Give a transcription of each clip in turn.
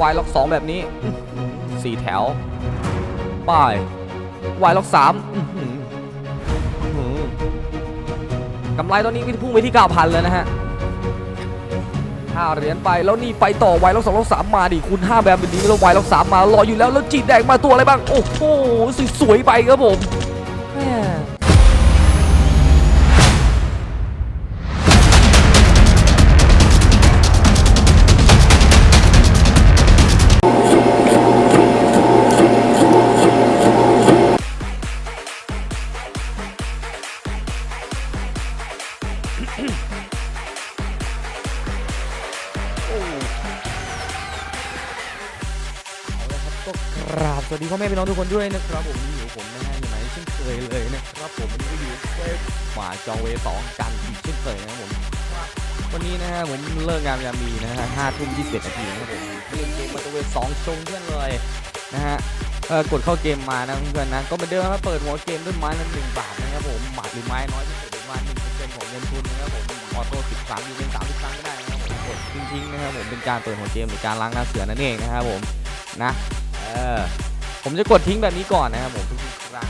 วายล็อกสองแบบนี้สี่แถว ป้ายวายล็อกสามกำไรตอนนี้พุ่งไปที่9,000เลยนะฮะห้าเหรียญไปแล้วนี่ไปต่อวายล็อกสองล็อกสามมาดิคุณห้าแบบนี้แล้ววายล็อกสามมารออยู่แล้วแล้วจีดแดงมาตัวอะไรบ้าง โอ้โหสวยๆไปครับผม ก็กราบสวัสดีพ่อแม่พี่น้องทุกคนด้วยนะครับผมนี่อยู่ผมนะฮะอยู่ไหนเช่นเคยเลยนะครับผมวันนี้ก็อยู่เวฟหมาจองเวสองกันอีกเช่นเคยนะครับผมวันนี้นะฮะผมเลิกงานยามีนะฮะห้าทุ่มยี่สิบเอ็ดนาทีนะครับผมเล่นเกมมาตัวเวสองชงเพื่อนเลยนะฮะเออกดเข้าเกมมานะเพื่อนนะก็เหมือนเดิมครับเปิดหัวเกมด้วยไม้ละหนึ่งบาทนะครับผมบาทหรือไม้น้อยที่สุดประมาณหนึ่ง ของเงินทุนนะครับผมออโต้สิบครั้งอยู่เป็นสามสิบครั้งก็ได้นะครับผมกดทิ้งๆนะครับผมเป็นการเปิดหัวเกมหรือการล้างหน้าเสือนั่นเองนะครับผมนะเออผมจะกดทิ้งแบบนี้ก่อนนะครับผมทุกๆครั้ง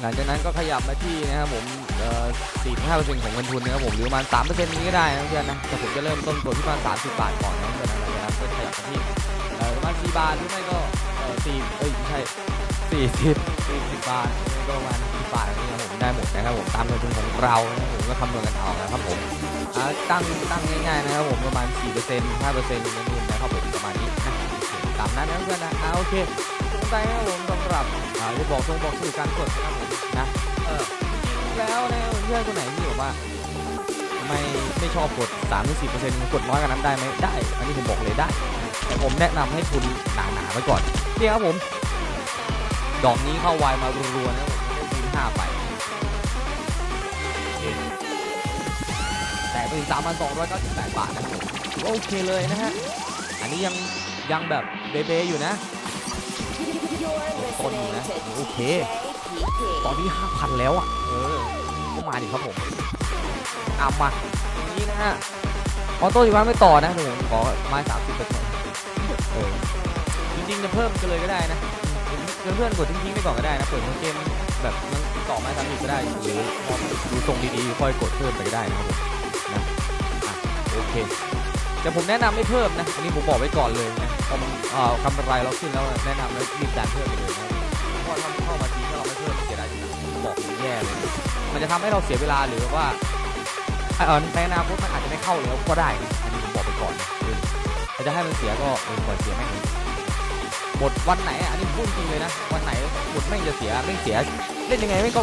หลังจากนั้นก็ขยับมาที่นะครับผมเอ่อสี่ห้าเปอร์เซ็นต์ของเงินทุนนะครับผมหรือประมาณสามเปอร์เซ็นต์นี้ก็ได้นะเพื่อนนะแต่ผมจะเริ่มต้นกดที่ประมาณสามสิบบาทก่อนนะเพื่อนนะหลังจากนั้นก็ขยับมาที่เออประมาณสี่บาทหรือไม่ก็เออสี่เอ้ยไม่ใช่ สี่สิบสี่สิบบาทก็ประมาณสิบบาทนี่นะครับผมได้หมดนะครับผมตามเงินทุนของเรานะครับผมก็คำนวณกันเอานะครับผมตั้งตั้งง่ายๆนะครับผมประมาณ4% 5%เงินทุนนะครับผมประมาณนี้นะตามนั้นนะเพื่อนนะอ่าโอเคสนใจนะครับผมสำหรับอ่าจะบอกตรงบอกสื่อการกดนะครับผมนะเออแล้วนะเพื่อนคนไหนที่แบบว่าไม่ไม่ชอบกด3หรือ4%กดน้อยกว่านั้นได้ไหมได้ อันนี้ผมบอกเลยได้ แต่ผมแนะนำให้คุณหนาๆไว้ก่อนเนี่ยครับผม ดอกนี้เข้าไวมารัวๆนะผมได้คูณ5ไปโอเคแต่ไปถึง 3,298 บาทนะครับผมถือว่าโอเคเลยนะฮะ อันนี้ยังยังแบบเบเบอยู่นะต้นอยู่นะ โอเค ตอนนี้ 5,000 แล้วอะ เออ ก็มาดิครับผมเอามาอย่างนี้นะฮะออโต้อีกวันไม่ต่อนะผมขอไม้สามสิบเปอร์เซ็นต์เออจริงๆจะเพิ่มกันเลยก็ได้นะ เพื่อนๆกดทิ้งๆไปก่อนก็ได้นะเปิดเกมแบบมันต่อมามสิบก็ได้หรือพอดูทรงดีๆค่อยกดเพิ่มไปก็ได้นะครับผมนะโอเคแต่ผมแนะนำไม่เพิ่มนะอันนี้ผมบอกไว้ก่อนเลยนะพอมันอ่อกำไรเราขึ้นแล้วแนะนำแล้วรีบการเพิ่มไปเลยนะเพราะว่าถ้าเข้ามาทีถ้าเราไม่เพิ่มมันเสียดายบอกเลยแย่เลยมันจะทำให้เราเสียเวลาหรือว่าเออในอนาคตมันอาจจะไม่เข้าแล้วก็ได้นะอันนี้ผมบอกไปก่อนนะเออถ้าจะให้มันเสียก็เออปล่อยเสียแม่ง เลยบทวันไหนอะอันนี้พูดจริงเลยนะวันไหนบทแม่งจะเสียแม่งเสียเล่นยังไงแม่งก็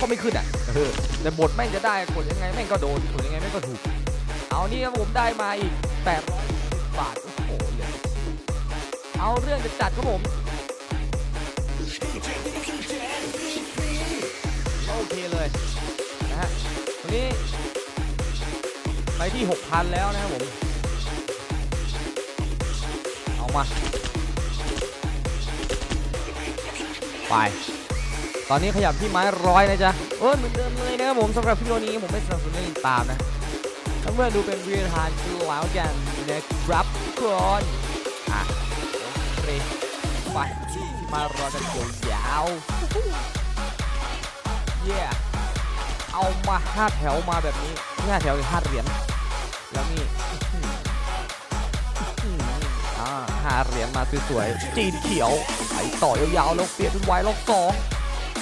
ก็ไม่ขึ้นอะเออแต่บทแม่งจะได้กดยังไงแม่งก็โดนกดยังไงแม่งก็ถูก เอานี่ครับผมได้มาอีก800บาทโอ้โหเอเอาเรื่องจะจัดครับผมโอเคเลยนะฮะวันนี้ไปที่ 6,000 แล้วนะครับผม เอามา ไป ตอนนี้ขยับที่ไม้ร้อยนะจ๊ะเออเหมือนเดิมเลยนะครับผมสำหรับวิดีโอนี้ผมไม่สนับสนุนให้ติดตามนะถ้าเมื่อดูเป็นวิดีโอทานคือแล้วกันนะครับทุกคนอะโอเคไปมารอกันยาวเย่เอามาห้าแถวมาแบบนี้ห้าแถวอีกห้าเหรียญแล้วนี่ หาเหรียญมาสวยๆจีนเขียวไปต่อยาวๆแล้วเปลี่ยนเป็นไวล็อกสอง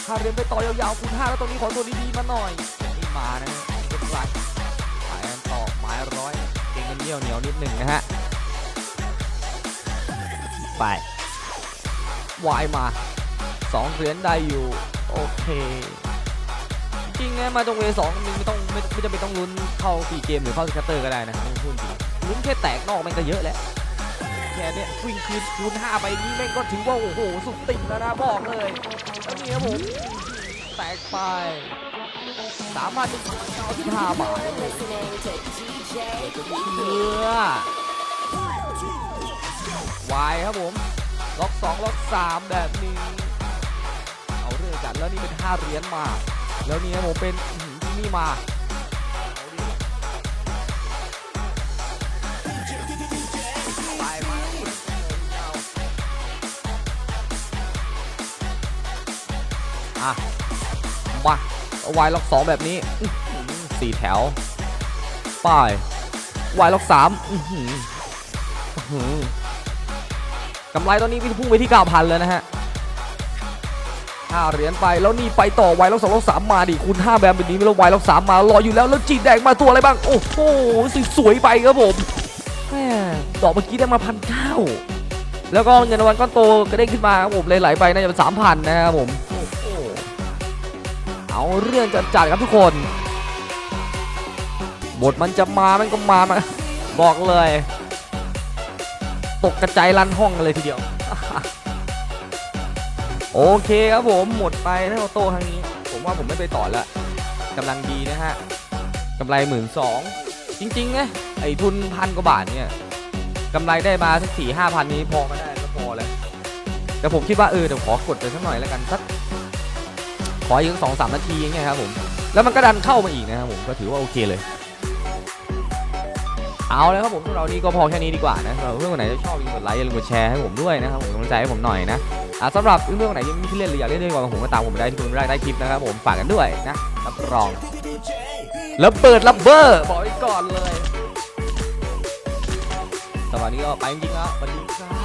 หาเหรียญไปต่อยาวๆคูณห้าแล้วตรงนี้ขอตัวดีๆมาหน่อยนี่มานะเป็นไรไปกันต่อไม้ร้อยเก่งกันเหนียวเหนียวนิดหนึ่งนะฮะไปวายมาสองเหรียญได้อยู่โอเคจริงนะมาตรงเวสองมันไม่ต้องไม่ไม่จำเป็นต้องลุ้นเข้าสี่เกมหรือเข้าสแคตเตอร์ก็ได้นะพูดจริงลุ้นแค่แตกนอกมันก็เยอะแล้ว แค่เนี้ยวิ่งคืนคูณห้าไปนี้แม่งก็ถือว่าโอ้โหสุดติ่งแล้วนะบอกเลยแล้วนี่ครับผมแตกไปสามพันหนึ่งเก้าสิบห้าบาท listening to DJ เรือวายครับผมล็อก2ล็อก3แบบนี้เอาเรื่องจัดแล้วนี่เป็น5เหรียญมา แล้วนี่ครับผมเป็นที่นี่มา อะมาวายล็อกสองแบบนี้สี่แถวป้ายวายล็อกสามอื้อหือกำไรตอนนี้พุ่งไปที่เก้าพันเลยนะฮะห้าเหรียญไปแล้วนี่ไปต่อวายล็อกสองล็อกสามมาดิคุณห้าแบมแบบนี้ไม่แล้ววายล็อกสามมารออยู่แล้วแล้วจีดแดงมาตัวอะไรบ้าง โอ้โหสวยไปครับผมแม่ดอกเมื่อกี้ได้มาพันเก้าแล้วก็เงินรางวัลก้อนโตก็ได้ขึ้นมาครับผมเลยไหลไปน่าจะเป็นสามพันนะครับผม เอาเรื่องจัดจัดๆครับทุกคน บทมันจะมามันก็มามาบอกเลย ตกกระจายลันห้องกันเลยทีเดียว โอเคครับผมหมดไปถ้าโตครั้งนี้ ผมว่าผมไม่ไปต่อละกำลังดีนะฮะกำไรหมื่นสองจริงๆนะไอ้ทุนพันกว่าบาทเนี่ยกำไรได้มาสักสี่ห้าพันนี้พอก็ได้ก็พอแล้วแต่ผมคิดว่าเออเดี๋ยวขอกดไปสักหน่อยแล้วกันสัก ขออีกสองสามนาทีอย่างเงี้ยครับผมแล้วมันก็ดันเข้ามาอีกนะครับผมก็ถือว่าโอเคเลย เอาเลยครับผมสำหรับนี้ก็พอแค่นี้ดีกว่านะสำหรับเพื่อนคนไหนที่ชอบย่าลืมกดไลค์อย่าลืมกดแชร์ให้ผมด้วยนะครับผมกำลังใจให้ผมหน่อยนะอะสำหรับเพื่อนคนไหนยังไม่เล่นหรืออยากเล่นด้วยกันผมก็ตามผมไปได้ที่คุณไม่ได้คลิปนะครับผมฝากกันด้วยนะรับรองแล้วเปิดรับเบอร์บอกไว้ก่อนเลยสวัสดีก็ไปจริงๆแล้วสวัสดีครับ